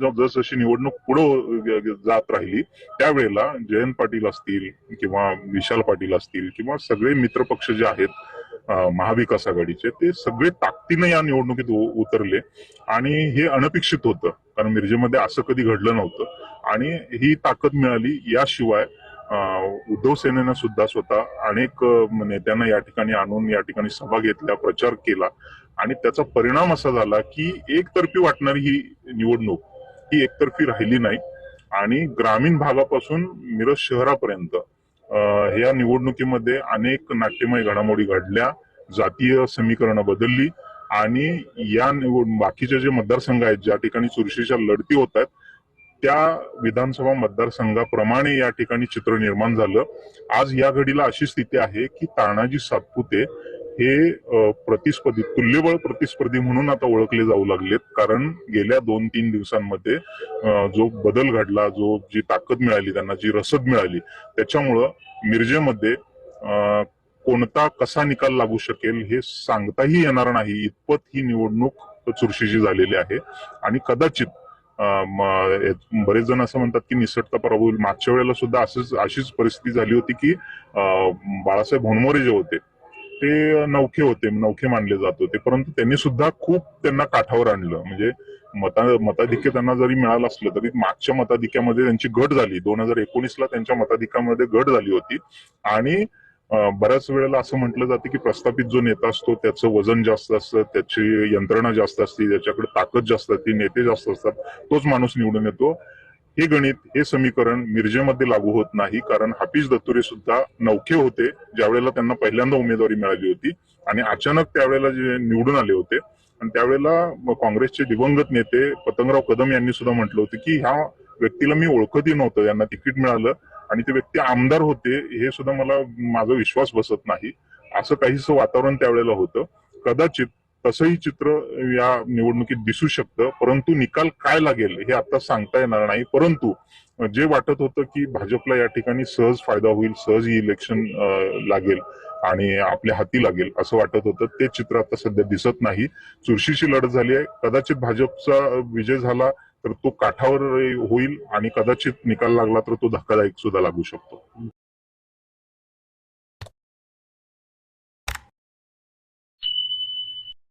जसजशी निवडणूक पुढे जात राहिली त्यावेळेला जयंत पाटील असतील किंवा विशाल पाटील असतील किंवा सगळे मित्रपक्ष जे आहेत महाविकास आघाडीचे ते सगळे ताकदीने या निवडणुकीत उतरले. आणि हे अनपेक्षित होतं कारण मिरजेमध्ये असं कधी घडलं नव्हतं. आणि ही ताकद मिळाली याशिवाय उद्धव सेनेनं सुद्धा स्वतः अनेक नेत्यांना म्हणजे या ठिकाणी आणून या ठिकाणी सभा घेतल्या प्रचार केला. आणि त्याचा परिणाम असा झाला की एकतर्फी वाटणारी ही निवडणूक ही एकतर्फी राहिली नाही. आणि ग्रामीण भागापासून मिरज शहरापर्यंत या निवडणुकीमध्ये अनेक नाट्यमय घडामोडी घडल्या जातीय समीकरणं बदलली आणि या निवड बाकीचे जे मतदारसंघ आहेत ज्या ठिकाणी चुरशीच्या लढती होत आहेत त्या विधानसभा मतदारसंघाप्रमाणे या ठिकाणी चित्र निर्माण झालं. आज या घडीला अशी स्थिती आहे की तानाजी सातपुते हे प्रतिस्पर्धी तुल्यबळ प्रतिस्पर्धी म्हणून आता ओळखले जाऊ लागलेत. कारण गेल्या दोन तीन दिवसांमध्ये जो बदल घडला जो जी ताकद मिळाली त्यांना जी रसद मिळाली त्याच्यामुळं मिरजेमध्ये अ, कोणता कसा निकाल लागू शकेल हे सांगताही येणार नाही. इतपत ही निवडणूक चुरशीची झालेली आहे. आणि कदाचित बरेच जण असं म्हणतात की निसटता पराभव होईल. मागच्या वेळेला सुद्धा असंच अशीच परिस्थिती झाली होती की बाळासाहेब होनमोरे जे होते ते नौखे होते नौखे मानले जात होते. परंतु त्यांनी सुद्धा खूप त्यांना काठावर आणलं. म्हणजे मता मताधिक्य त्यांना जरी मिळालं असलं तरी मागच्या मताधिक्यामध्ये त्यांची घट झाली. दोन हजार एकोणीसला त्यांच्या मताधिकामध्ये घट झाली होती. आणि बऱ्याच वेळेला असं म्हटलं जातं की प्रस्थापित जो नेता असतो त्याचं वजन जास्त असतं त्याची यंत्रणा जास्त असते त्याच्याकडे ताकद जास्त असते नेते जास्त असतात तोच माणूस निवडून येतो. हे गणित हे समीकरण मिरजेमध्ये लागू होत नाही कारण हाफिज दत्तुरे सुद्धा नौखे होते ज्या वेळेला त्यांना पहिल्यांदा उमेदवारी मिळाली होती आणि अचानक त्यावेळेला जे निवडून आले होते आणि त्यावेळेला काँग्रेसचे दिवंगत नेते पतंगराव कदम यांनी सुद्धा म्हटलं होतं की ह्या व्यक्तीला मी ओळखतही नव्हतं यांना तिकीट मिळालं आणि ते व्यक्ती आमदार होते हे सुद्धा मला माझा विश्वास बसत नाही असं काहीसं वातावरण त्यावेळेला होतं. कदाचित तसंही चित्र या निवडणुकीत दिसू शकतं परंतु निकाल काय लागेल हे आता सांगता येणार नाही. परंतु जे वाटत होतं की भाजपला या ठिकाणी सहज फायदा होईल सहज ही इलेक्शन लागेल आणि आपल्या हाती लागेल असं वाटत होतं ते चित्र आता सध्या दिसत नाही. चुरशीची लढत झाली आहे. कदाचित भाजपचा विजय झाला तर तो काठावर होईल आणि कदाचित निकाल लागला तर तो धक्कादायक सुद्धा लागू शकतो.